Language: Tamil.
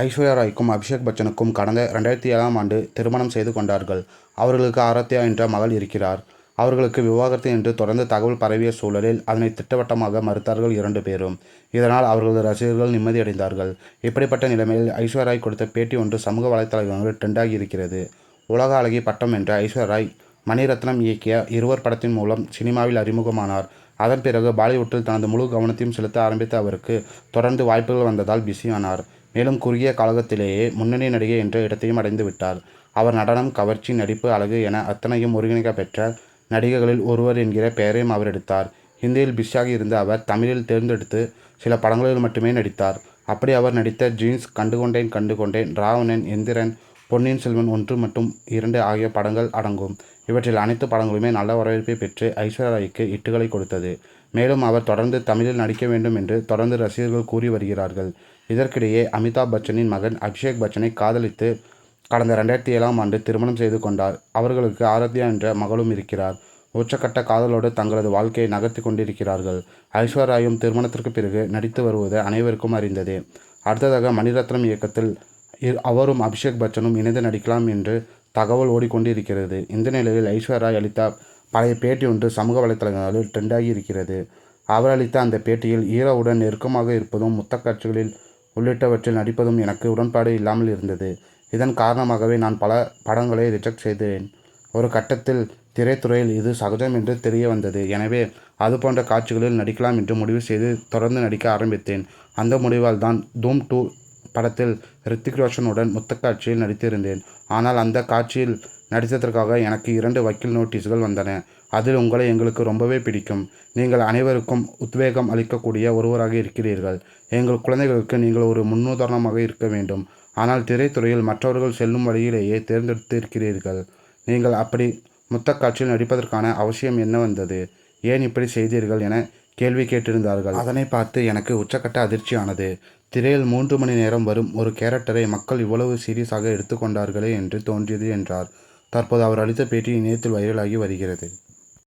ஐஸ்வர்யா ராய்க்கும் அபிஷேக் பச்சனுக்கும் கடந்த ரெண்டாயிரத்தி ஏழாம் ஆண்டு திருமணம் செய்து கொண்டார்கள். அவர்களுக்கு ஆராத்யா என்ற மகள் இருக்கிறார். அவர்களுக்கு விவாகரத்து என்று தொடர்ந்து தகவல் பரவிய சூழலில் அதனை திட்டவட்டமாக மறுத்தார்கள் இரண்டு பேரும். இதனால் அவர்களது ரசிகர்கள் நிம்மதியடைந்தார்கள். இப்படிப்பட்ட நிலைமையில் ஐஸ்வர்யா ராய் கொடுத்த பேட்டி ஒன்று சமூக வலைத்தளங்களில் ட்ரெண்டாகி இருக்கிறது. உலக அழகி பட்டம் என்ற ஐஸ்வர்யா ராய் மணிரத்னம் இயக்கிய இருவர் படத்தின் மூலம் சினிமாவில் அறிமுகமானார். அதன் பிறகு பாலிவுட்டில் தனது முழு கவனத்தையும் செலுத்த ஆரம்பித்த அவருக்கு தொடர்ந்து வாய்ப்புகள் வந்ததால் பிஸியானார். மேலும் குறுகிய காலகத்திலேயே முன்னணி நடிகை என்ற இடத்தையும் அடைந்து விட்டார். அவர் நடனம், கவர்ச்சி, நடிப்பு, அழகு என அத்தனையும் ஒருங்கிணைக்க பெற்ற நடிகைகளில் ஒருவர் என்கிற பெயரையும் அவர் எடுத்தார். ஹிந்தியில் பிஸியாக இருந்த அவர் தமிழில் தேர்ந்தெடுத்து சில படங்களில் மட்டுமே நடித்தார். அப்படி அவர் நடித்த ஜீன்ஸ், கண்டுகொண்டேன் கண்டுகொண்டேன், ராவணன், எந்திரன், பொன்னியின் செல்வன் ஒன்று மற்றும் இரண்டு ஆகிய படங்கள் அடங்கும். இவற்றில் அனைத்து படங்களுமே நல்ல வரவேற்பை பெற்று ஐஸ்வர்யா ராய்க்கு கொடுத்தது. மேலும் அவர் தொடர்ந்து தமிழில் நடிக்க வேண்டும் என்று தொடர்ந்து ரசிகர்கள் கூறி வருகிறார்கள். இதற்கிடையே அமிதாப் பச்சனின் மகன் அபிஷேக் பச்சனை காதலித்து கடந்த ரெண்டாயிரத்தி ஏழாம் ஆண்டு திருமணம் செய்து கொண்டார். அவர்களுக்கு ஆரத்யா என்ற மகளும் இருக்கிறார். உச்சக்கட்ட காதலோடு தங்களது வாழ்க்கையை நகர்த்தி கொண்டிருக்கிறார்கள். ஐஸ்வர்யாயும் திருமணத்திற்கு பிறகு நடித்து வருவது அனைவருக்கும் அறிந்ததே. அடுத்ததாக மணிரத்னம் இயக்கத்தில் அவரும் அபிஷேக் பச்சனும் இணைந்து நடிக்கலாம் என்று தகவல் ஓடிக்கொண்டிருக்கிறது. இந்த நிலையில் ஐஸ்வர்யா ராய் அளித்த பழைய பேட்டி ஒன்று சமூக வலைத்தளங்களில் ட்ரெண்டாகி இருக்கிறது. அவர் அளித்த அந்த பேட்டியில் ஈரோவுடன் நெருக்கமாக இருப்பதும், முத்த காட்சிகளில் உள்ளிட்டவற்றில் நடிப்பதும் எனக்கு உடன்பாடு இல்லாமல் இருந்தது. இதன் காரணமாகவே நான் பல படங்களை ரிஜெக்ட் செய்தேன். ஒரு கட்டத்தில் திரைத்துறையில் இது சகஜம் என்று தெரிய வந்தது. எனவே அதுபோன்ற காட்சிகளில் நடிக்கலாம் என்று முடிவு செய்து தொடர்ந்து நடிக்க ஆரம்பித்தேன். அந்த முடிவால் தான் தூம் டூ படத்தில் ரித்திக் ரோஷனுடன் முத்த காட்சியில் நடித்திருந்தேன். ஆனால் அந்த காட்சியில் நடித்ததற்காக எனக்கு இரண்டு வக்கீல் நோட்டீஸ்கள் வந்தன. அதில் உங்களை எங்களுக்கு ரொம்பவே பிடிக்கும். நீங்கள் அனைவருக்கும் உத்வேகம் அளிக்கக்கூடிய ஒருவராக இருக்கிறீர்கள். எங்கள் குழந்தைகளுக்கு நீங்கள் ஒரு முன்னுதாரணமாக இருக்க வேண்டும். ஆனால் திரைத்துறையில் மற்றவர்கள் செல்லும் வழியிலேயே தேர்ந்தெடுத்திருக்கிறீர்கள். நீங்கள் அப்படி முத்தக்காட்சியில் நடிப்பதற்கான அவசியம் என்ன வந்தது? ஏன் இப்படி செய்தீர்கள் என கேள்வி கேட்டிருந்தார்கள். அதனை பார்த்து எனக்கு உச்சக்கட்ட அதிர்ச்சியானது. திரையில் மூன்று மணி நேரம் வரும் ஒரு கேரக்டரை மக்கள் இவ்வளவு சீரியஸாக எடுத்துக்கொண்டார்களே என்று தோன்றியது என்றார். தற்போது அவர் அளித்த பேட்டி இணையத்தில் வைரலாகி வருகிறது.